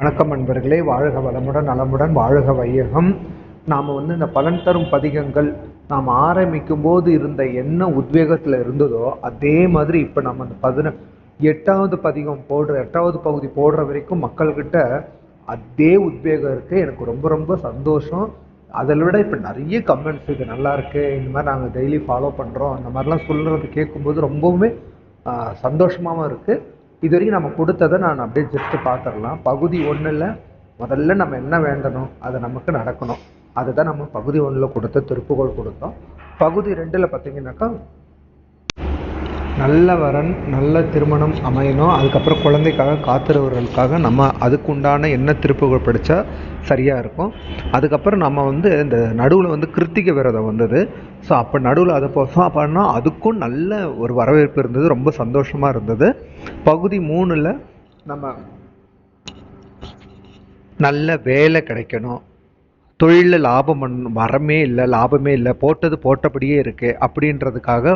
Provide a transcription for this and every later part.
வணக்கம் நண்பர்களே. வாழ்க வளமுடன் நலமுடன் வாழ்க வையகம். நாம் வந்து இந்த பலன் தரும் பதிகங்கள் நாம் ஆரம்பிக்கும் போது இருந்த என்ன உத்வேகத்தில் இருந்ததோ அதே மாதிரி இப்போ நம்ம அந்த பதின எட்டாவது பதிகம் போடுற எட்டாவது பகுதி போடுற வரைக்கும் மக்கள்கிட்ட அதே உத்வேகம் இருக்குது எனக்கு ரொம்ப ரொம்ப சந்தோஷம். அதில் விட இப்போ நிறைய கமெண்ட்ஸ் இது நல்லா இருக்கு. இந்த மாதிரி நாங்கள் டெய்லி ஃபாலோ பண்ணுறோம் அந்த மாதிரிலாம் சொல்கிறது கேட்கும்போது ரொம்பவுமே சந்தோஷமாகவும் இருக்குது இது வரைக்கும் நம்ம கொடுத்ததை நான் அப்படியே ஜஸ்ட்டு பார்த்துடலாம். பகுதி ஒன்றில் முதல்ல நம்ம என்ன வேண்டணும்? அது நமக்கு நடக்கணும். அதுதான் நம்ம பகுதி ஒன்றில் கொடுத்த திருப்புகோள் கொடுத்தோம். பகுதி ரெண்டில் பார்த்தீங்கன்னாக்கா நல்ல வரன் நல்ல திருமணம் அமையணும். அதுக்கப்புறம் குழந்தைக்காக காத்துறவர்களுக்காக நம்ம அதுக்குண்டான என்ன திருப்புகள் படித்தா சரியாக இருக்கும். அதுக்கப்புறம் நம்ம வந்து இந்த நடுவில் வந்து கிருத்திகை விரதம் வந்தது. ஸோ அப்போ நடுவில் அதை போசம் பண்ணால் அதுக்கும் நல்ல ஒரு வரவேற்பு இருந்தது ரொம்ப சந்தோஷமாக இருந்தது. பகுதி மூணில் நம்ம நல்ல வேலை கிடைக்கணும். தொழிலில் லாபம் வரமே இல்லை லாபமே இல்லை போட்டது போட்டபடியே இருக்குது அப்படின்றதுக்காக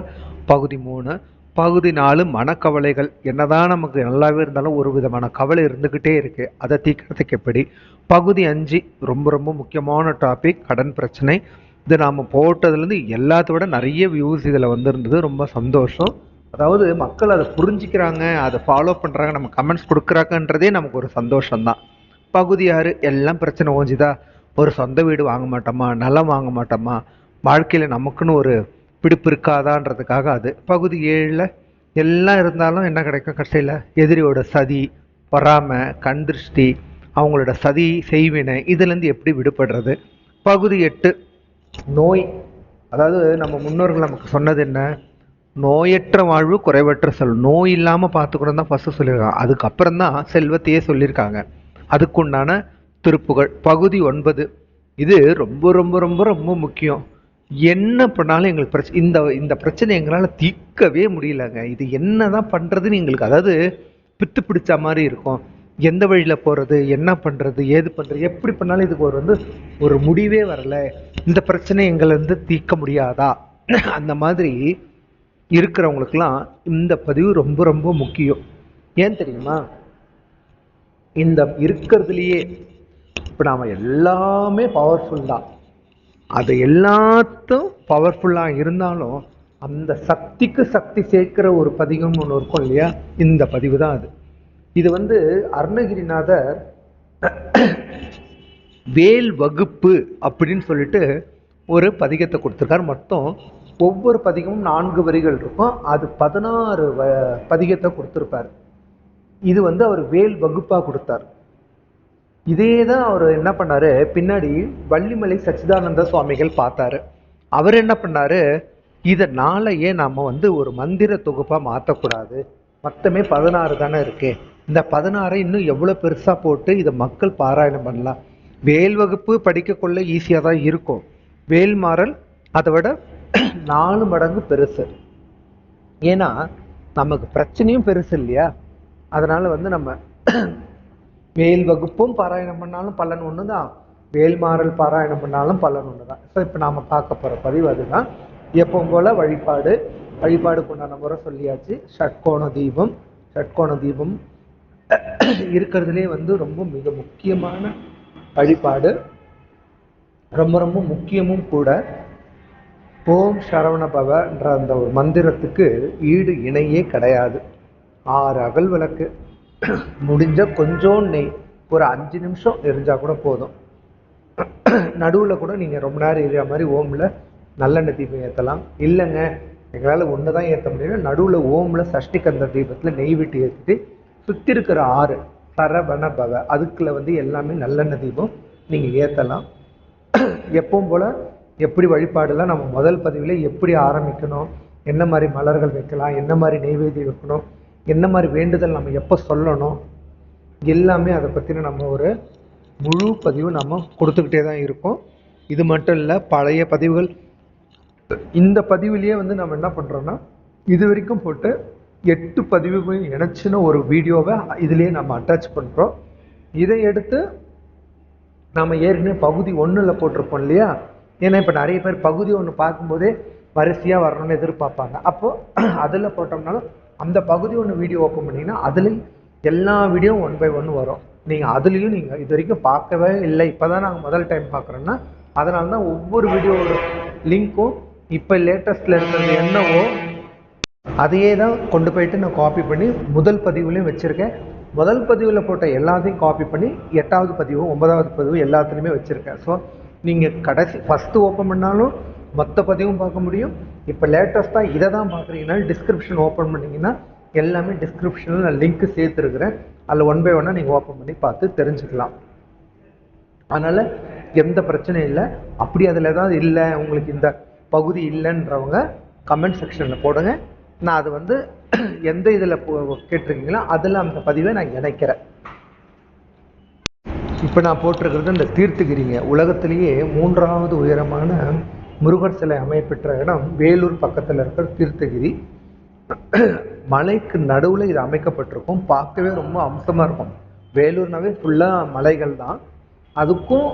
பகுதி மூணு. பகுதி நாலு மனக்கவலைகள். என்னதான் நமக்கு நல்லாவே இருந்தாலும் ஒரு விதமான கவலை இருந்துக்கிட்டே இருக்குது அதை தீக்கிறதுக்கு எப்படி? பகுதி அஞ்சு ரொம்ப ரொம்ப முக்கியமான டாபிக் கடன் பிரச்சனை. இது நாம் போட்டதுலேருந்து எல்லாத்த விட நிறைய வியூஸ் இதில் வந்திருந்தது. ரொம்ப சந்தோஷம். அதாவது மக்கள் அதை புரிஞ்சுக்கிறாங்க அதை ஃபாலோ பண்ணுறாங்க நம்ம கமெண்ட்ஸ் கொடுக்குறாங்கன்றதே நமக்கு ஒரு சந்தோஷம்தான். பகுதி ஆறு எல்லாம் பிரச்சனை ஓஞ்சுதா? ஒரு சொந்த வீடு வாங்க மாட்டோமா? நிலம் வாங்க மாட்டோமா? வாழ்க்கையில் நமக்குன்னு ஒரு பிடிப்பு இருக்காதான்றதுக்காக அது. பகுதி ஏழில் எல்லாம் இருந்தாலும் என்ன கிடைக்கும் கடைசியில்? எதிரியோட சதி பொறாமை கண் திருஷ்டி அவங்களோட சதி செய்வினை இதுலேருந்து எப்படி விடுபடுறது? பகுதி எட்டு நோய் அதாவது நம்ம முன்னோர்கள் நமக்கு சொன்னது என்ன? நோயற்ற வாழ்வு குறைவற்ற செல். நோய் இல்லாமல் பார்த்துக்கணும் தான் ஃபஸ்ட்டு சொல்லியிருக்காங்க. அதுக்கப்புறம் தான் செல்வத்தையே சொல்லியிருக்காங்க. அதுக்குண்டான திருப்புகள். பகுதி ஒன்பது. இது ரொம்ப ரொம்ப ரொம்ப ரொம்ப முக்கியம். என்ன பண்ணாலும் எங்களுக்கு பிரச்சனை இந்த இந்த பிரச்சனை எங்களால் தீர்க்கவே முடியலங்க. இது என்ன தான் பண்ணுறதுன்னு எங்களுக்கு அதாவது பித்து பிடிச்ச மாதிரி இருக்கும். எந்த வழியில் போகிறது என்ன பண்ணுறது ஏது பண்ணுறது எப்படி பண்ணாலும் இதுக்கு ஒரு வந்து ஒரு முடிவே வரலை. இந்த பிரச்சனை எங்களை வந்து தீர்க்க முடியாதா? அந்த மாதிரி இருக்கிறவங்களுக்கெல்லாம் இந்த பதிவு ரொம்ப ரொம்ப முக்கியம். ஏன் தெரியுமா? இந்த இருக்கிறதுலையே இப்போ நாம் எல்லாமே பவர்ஃபுல் தான். அது எல்லாத்தும் பவர்ஃபுல்லாக இருந்தாலும் அந்த சக்திக்கு சக்தி சேர்க்கிற ஒரு பதிகம் ஒன்று இருக்கும் இல்லையா? இந்த பதிவு தான் அது. இது வந்து அருணகிரிநாதர் வேல் வகுப்பு அப்படின்னு சொல்லிட்டு ஒரு பதிகத்தை கொடுத்துருக்காரு. மொத்தம் ஒவ்வொரு பதிகமும் நான்கு வரிகள் இருக்கும். அது பதினாறு வ பதிகத்தை கொடுத்துருப்பார். இது வந்து அவர் வேல் வகுப்பாக கொடுத்தார். இதே தான் அவர் என்ன பண்ணாரு? பின்னாடி வள்ளிமலை சச்சிதானந்த சுவாமிகள் பார்த்தாரு. அவர் என்ன பண்ணாரு? இதனாலயே நாம் வந்து ஒரு மந்திர தொகுப்பாக மாற்றக்கூடாது மொத்தமே பதினாறு தானே இருக்குது இந்த பதினாறை இன்னும் எவ்வளோ பெருசாக போட்டு இதை மக்கள் பாராயணம் பண்ணலாம். வேல் வகுப்பு படிக்கக்குள்ள ஈஸியாக தான் இருக்கும். வேல்மாறல் அதை விட நாலு மடங்கு பெருசு. ஏன்னா நமக்கு பிரச்சனையும் பெருசு இல்லையா? அதனால வந்து நம்ம வேல் வகுப்பும் பாராயணம் பண்ணாலும் பலன் ஒன்று தான் வேல்மாறல் பாராயணம் பண்ணாலும் பலன் ஒன்று தான் ஸோ இப்போ நாம் பார்க்க போகிற பதிவு அதுதான். எப்பவும் போல் வழிபாடு. வழிபாடு உண்டான முறை சொல்லியாச்சு. ஷட்கோண தீபம். ஷட்கோண தீபம் இருக்கிறதுலே வந்து ரொம்ப மிக முக்கியமான வழிபாடு ரொம்ப ரொம்ப முக்கியமும் கூட ஓம் சரவண பவன்ற அந்த ஒரு மந்திரத்துக்கு ஈடு இணையே கிடையாது. ஆறு அகல் விளக்கு. முடிஞ்ச கொஞ்சம் நெய். ஒரு அஞ்சு நிமிஷம் எரிஞ்சால் கூட போதும். நடுவில் கூட நீங்கள் ரொம்ப நேரம் எரியா மாதிரி ஓமில் நல்லெண்ணெய் தீபம் ஏற்றலாம் இல்லைங்க எங்களால் ஒன்று தான் ஏற்ற முடியும் நடுவில் ஓமில் சஷ்டி கந்த தீபத்தில் நெய் விட்டு ஏற்றிட்டு சுற்றி இருக்கிற ஆறு சரவண பவ. அதுக்குள்ள வந்து எல்லாமே நல்லெண்ணெய் தீபம் நீங்கள் ஏற்றலாம் எப்பவும் போல் எப்படி வழிபாடெல்லாம் நம்ம முதல் பதிவில் எப்படி ஆரம்பிக்கணும் என்ன மாதிரி மலர்கள் வைக்கலாம் என்ன மாதிரி நெய்வேதியம் வைக்கணும் என்ன மாதிரி வேண்டுதல் நம்ம எப்போ சொல்லணும் எல்லாமே அதை பற்றின நம்ம ஒரு முழு பதிவு நம்ம கொடுத்துக்கிட்டே தான் இருக்கோம். இது மட்டும் இல்லை பழைய பதிவுகள். இந்த பதிவுலேயே வந்து நம்ம என்ன பண்ணுறோன்னா இது வரைக்கும் போட்டு எட்டு பதிவுகளையும் இணைச்சின ஒரு வீடியோவை இதுலேயே நம்ம அட்டாச் பண்ணுறோம் இதை எடுத்து நம்ம ஏற்கனவே பகுதி ஒன்றில் போட்டிருப்போம் இல்லையா? ஏன்னா இப்போ நிறைய பேர் பகுதி ஒன்று பார்க்கும்போதே வரிசையாக வரணும்னு எதிர்பார்ப்பாங்க. அப்போது அதில் போட்டோம்னாலும் அந்த பகுதி ஒன்று வீடியோ ஓப்பன் பண்ணிங்கன்னா அதில் எல்லா வீடியோவும் ஒன் பை ஒன் வரும். நீங்கள் அதுலேயும் நீங்கள் இது வரைக்கும் பார்க்கவே இல்லை. இப்போ தான் நாங்கள் முதல் டைம் பார்க்குறோன்னா அதனால தான் ஒவ்வொரு வீடியோவோட லிங்க்கும் இப்போ லேட்டஸ்ட்டில் இருந்தது என்னவோ அதையே தான் கொண்டு போயிட்டு நான் காப்பி பண்ணி முதல் பதிவுலையும் வச்சுருக்கேன். முதல் பதிவில் போட்ட எல்லாத்தையும் காப்பி பண்ணி எட்டாவது பதிவு ஒன்பதாவது பதிவு எல்லாத்துலேயுமே வச்சுருக்கேன். ஸோ நீங்கள் கடைசி ஃபஸ்ட்டு ஓப்பன் பண்ணாலும் மொத்த பதிவும் பார்க்க முடியும். இப்போ லேட்டஸ்ட்டாக இதை தான் பார்க்குறீங்கன்னா டிஸ்கிரிப்ஷன் ஓப்பன் பண்ணிங்கன்னா எல்லாமே டிஸ்கிரிப்ஷனில் நான் லிங்க்கு சேர்த்துருக்குறேன். அதில் ஒன் பை ஒன்னாக நீங்கள் ஓப்பன் பண்ணி பார்த்து தெரிஞ்சுக்கலாம். அதனால் எந்த பிரச்சனையும் இல்லை. அப்படி அதில் ஏதாவது இல்லை உங்களுக்கு இந்த பகுதி இல்லைன்றவங்க கமெண்ட் செக்ஷனில் போடுங்க. நான் அது வந்து எந்த இதில் கேட்டிருக்கீங்களோ அதில் அந்த பதிவை நான் இணைக்கிறேன். இப்போ நான் போட்டிருக்கிறது இந்த தீர்த்தகிரிங்க. உலகத்திலேயே மூன்றாவது உயரமான முருகர் சிலை அமைப்பெற்ற இடம் வேலூர் பக்கத்தில் இருக்கிற தீர்த்தகிரி. மலைக்கு நடுவில் இது அமைக்கப்பட்டிருக்கும். பார்க்கவே ரொம்ப அம்சமாக இருக்கும். வேலூர்னாவே ஃபுல்லாக மலைகள் தான். அதுக்கும்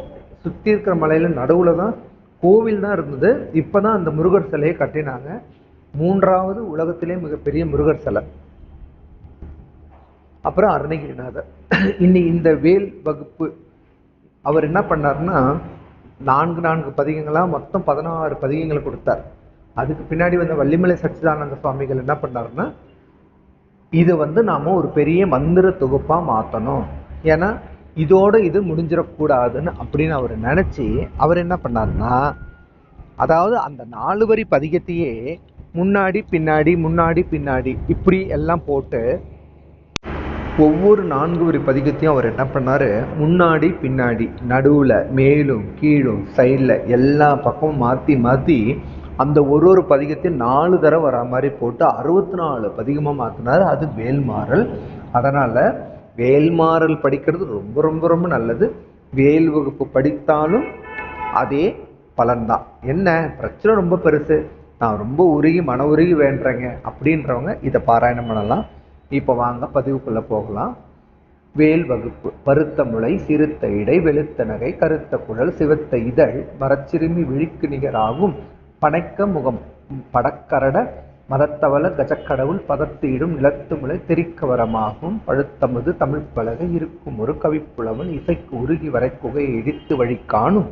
சுற்றி இருக்கிற மலையில் நடுவில் தான் கோவில் தான் இருந்தது. இப்போ தான் அந்த முருகர் சிலையை கட்டினாங்க. மூன்றாவது உலகத்திலே மிகப்பெரிய முருகர் சிலை. அப்புறம் அருணகிரிநாதர். இன்னி இந்த வேல் வகுப்பு அவர் என்ன பண்ணாருன்னா நான்கு நான்கு பதிகங்களாக மொத்தம் பதினாறு பதிகங்களை கொடுத்தார். அதுக்கு பின்னாடி வந்த வள்ளிமலை சச்சிதானந்த சுவாமிகள் என்ன பண்ணாருன்னா இதை வந்து நாம் ஒரு பெரிய மந்திர தொகுப்பாக மாற்றணும் ஏன்னா இதோட இது முடிஞ்சிடக்கூடாதுன்னு அப்படின்னு அவர் நினச்சி அவர் என்ன பண்ணாருன்னா அதாவது அந்த நாலு வரி பதிகத்தையே முன்னாடி பின்னாடி முன்னாடி பின்னாடி இப்படி எல்லாம் போட்டு ஒவ்வொரு நான்கு வரி பதிகத்தையும் அவர் என்ன பண்ணார்? முன்னாடி பின்னாடி நடுவில் மேலும் கீழும் சைடில் எல்லா பக்கமும் மாற்றி மாற்றி அந்த ஒரு ஒரு பதிகத்தையும் நாலு தடவை வர மாதிரி போட்டு அறுபத்தி நாலு பதிகமாக மாற்றினார் அது வேல்மாறல். அதனால் வேல்மாறல் படிக்கிறது ரொம்ப ரொம்ப ரொம்ப நல்லது. வேல் வகுப்பு படித்தாலும் அதே பலன்தான். என்ன? பிரச்சனை ரொம்ப பெருசு. நான் ரொம்ப உருகி மன உருகி வேண்டுறேங்க. அப்படின்றவங்க இதை பாராயணம் பண்ணலாம். இப்போ வாங்க பதிவுக்குள்ளே போகலாம். வேல் வகுப்பு பருத்த முளை சிறுத்த இடை வெளுத்த நகை கருத்த குழல் சிவத்த இதழ் மரச்சிறுமி விழிக்கு நிகராகும் பனைக்க முகம் படக்கரட மதத்தவள கஜக்கடவுள் பதத்திடும் நிலத்து முளை தெரிக்கவரமாகும். பழுத்தமது தமிழ் இருக்கும் ஒரு கவிப்புலவன் இசைக்கு உருகி வரை குகையை இடித்து வழி காணும்.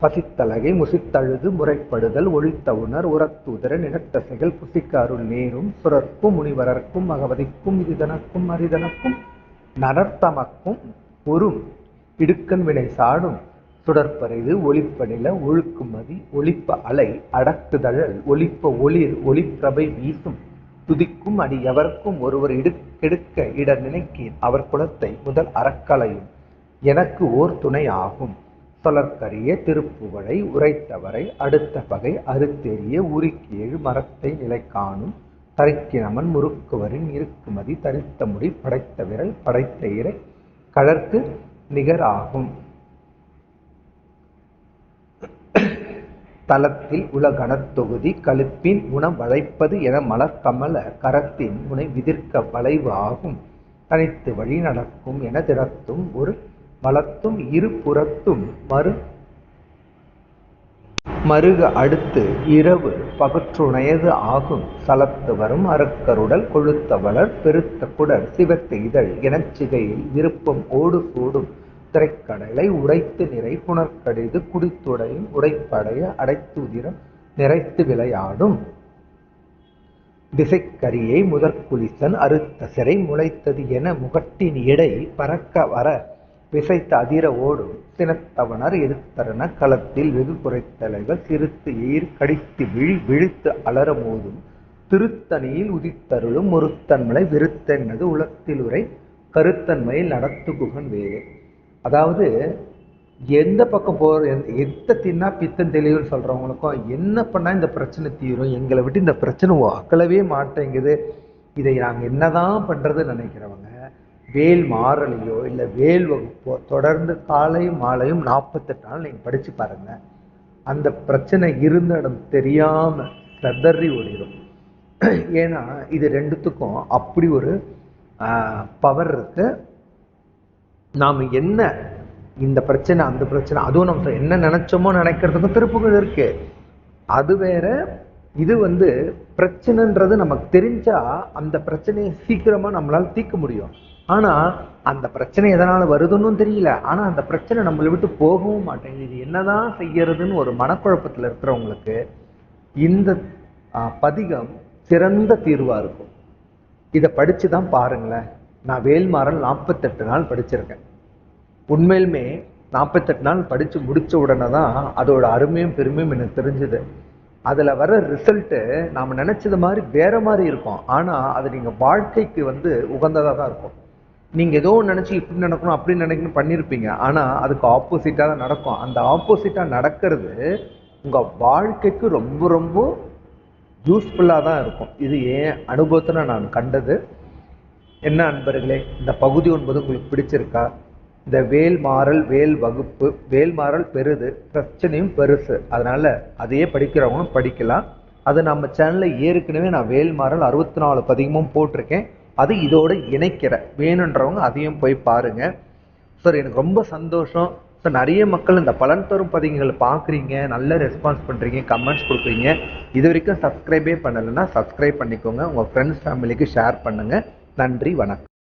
பசித்தலகை முசித்தழுது முறைப்படுதல் ஒழித்த உணர் உரத்துதர நிலத்தசைகள் புசிக்க அருள் நேரும் சுரர்க்கும் முனிவரர்க்கும் மகவதிக்கும் இதுதனக்கும் அரிதனக்கும் நரர்த்தமக்கும் பொறும் இடுக்கன் வினை சாடும் சுடற்பறிது ஒளிப்பநில ஒழுக்குமதி ஒளிப்ப அலை அடக்குதழல் ஒளிப்ப ஒளிர் ஒளிப்பிரபை வீசும். துதிக்கும் அடி எவர்க்கும் ஒருவர் இடுக்கெடுக்க இடர் நினைக்கேன். அவர் குலத்தை முதல் அறக்கலையும். எனக்கு ஓர் துணை ஆகும். தொலற்கரிய திருப்புகழை உரைத்தவரை அடுத்த பகை அறுத்தெறிய உருக்கேழு மரத்தை நிலை காணும் தரிக்கினமன் முறுக்குவரின் இருக்குமதி தரித்த முடி படைத்த விரல் படைத்த இறை கழற்கு நிகராகும். தலத்தில் உலகணத்தொகுதி கழுப்பின் உணம் வளைப்பது என மலர்கமல கரத்தின் முனை விதிர்க்க வளைவு ஆகும். தனித்து வழி நடக்கும் என திறத்தும் ஒரு வளத்தும் இரு புறத்தும் மறு மருக அடுத்து இரவு பகற்றுணையது ஆகும். சலத்து வரும் அறுக்கருடல் கொழுத்த வளர் பெருத்த குடர் சிவத்து இதழ் எனச்சிகையில் விருப்பம் ஓடு கூடும் திரைக்கடலை உடைத்து நிறை புனர்கடிது குடித்துடையும் உடைப்படைய அடைத்துதிரம் நிறைத்து விளையாடும். திசைக்கரியை முதற்குலிசன் அறுத்த சிறை முளைத்தது என முகட்டின் எடை பறக்க வர விசைத்த அதிர ஓடும். சினத்தவனர் எதிர்த்தரன களத்தில் வெகு குறைத்தலைவர் சிறுத்து எயிர் கடித்து விழி விழித்து அலற மோதும். திருத்தணியில் உதித்தருளும் ஒருத்தன்மலை விருத்தென்னது உலத்தில் உரை கருத்தன்மையில் நடத்து குகன் வேறு. அதாவது எந்த பக்கம் போகிற எத்த தின்னா பித்தன் தெளிவுன்னு சொல்கிறவங்களுக்கும் என்ன பண்ணால் இந்த பிரச்சனை தீரும்? எங்களை விட்டு இந்த பிரச்சனை அக்களவே மாட்டேங்குது. இதை நாங்கள் என்னதான் பண்ணுறதுன்னு நினைக்கிறவங்க வேல் மாறலையோ இல்லை வேல் வகுப்போ தொடர்ந்து காலையும் மாலையும் நாற்பத்தெட்டு நாள் நீங்கள் படித்து பாருங்கள் அந்த பிரச்சனை இருந்த இடம் தெரியாமல் செதறி ஓடிடும் ஏன்னா இது ரெண்டுத்துக்கும் அப்படி ஒரு பவர் இருக்கு. நாம் என்ன இந்த பிரச்சனை அந்த பிரச்சனை அதுவும் நம்ம என்ன நினைச்சோமோ நினைக்கிறதுக்கும் திருப்புகள் இருக்கு. அது வேற இது வந்து பிரச்சனைன்றது நமக்கு தெரிஞ்சா அந்த பிரச்சனையை சீக்கிரமா நம்மளால தீர்க்க முடியும். ஆனா அந்த பிரச்சனை எதனால வருதுன்னு தெரியல. ஆனா அந்த பிரச்சனை நம்மளை விட்டு போகவும் மாட்டேங்குது. இது என்னதான் செய்யறதுன்னு ஒரு மனக்குழப்பத்துல இருக்கிறவங்களுக்கு இந்த பதிகம் சிறந்த தீர்வா இருக்கும். இதை படிச்சு தான் பாருங்களேன். நான் வேல்மாறல் நாற்பத்தெட்டு நாள் படிச்சிருக்கேன். உண்மையிலுமே நாற்பத்தெட்டு நாள் படித்து முடித்த உடனே தான் அதோட அருமையும் பெருமையும் எனக்கு தெரிஞ்சுது. அதில் வர ரிசல்ட்டு நாம் நினச்சது மாதிரி வேற மாதிரி இருக்கும். ஆனால் அது நீங்கள் வாழ்க்கைக்கு வந்து உகந்ததாக தான் இருக்கும். நீங்கள் ஏதோ நினச்சி இப்படி நடக்கணும் அப்படி நினைக்கணும் பண்ணியிருப்பீங்க ஆனால் அதுக்கு ஆப்போசிட்டாக தான் நடக்கும். அந்த ஆப்போசிட்டாக நடக்கிறது உங்கள் வாழ்க்கைக்கு ரொம்ப ரொம்ப யூஸ்ஃபுல்லாக தான் இருக்கும். இது ஏன் அனுபவத்தில் நான் கண்டது. என்ன அன்பர்களே இந்த பகுதி ஒன்பது உங்களுக்கு பிடிச்சிருக்கா? இந்த வேல்மாறல் வேல் வகுப்பு வேல்மாறல் பெருது பிரச்சனையும் பெருசு. அதனால அதையே படிக்கிறவங்களும் படிக்கலாம். அது நம்ம சேனலில் ஏற்கனவே நான் வேல் மாறல் அறுபத்தி நாலு பதிகமும் போட்டிருக்கேன். அது இதோட இணைக்கிற. வேணுன்றவங்க அதையும் போய் பாருங்க. சார் எனக்கு ரொம்ப சந்தோஷம். சார் நிறைய மக்கள் இந்த பலன் தரும் பதிவுகளை பார்க்குறீங்க நல்ல ரெஸ்பான்ஸ் பண்ணுறீங்க கமெண்ட்ஸ் கொடுக்குறீங்க. இது வரைக்கும் சப்ஸ்கிரைபே பண்ணலைன்னா சப்ஸ்கிரைப் பண்ணிக்கோங்க. உங்கள் ஃப்ரெண்ட்ஸ் ஃபேமிலிக்கு ஷேர் பண்ணுங்கள் நன்றி வணக்கம்.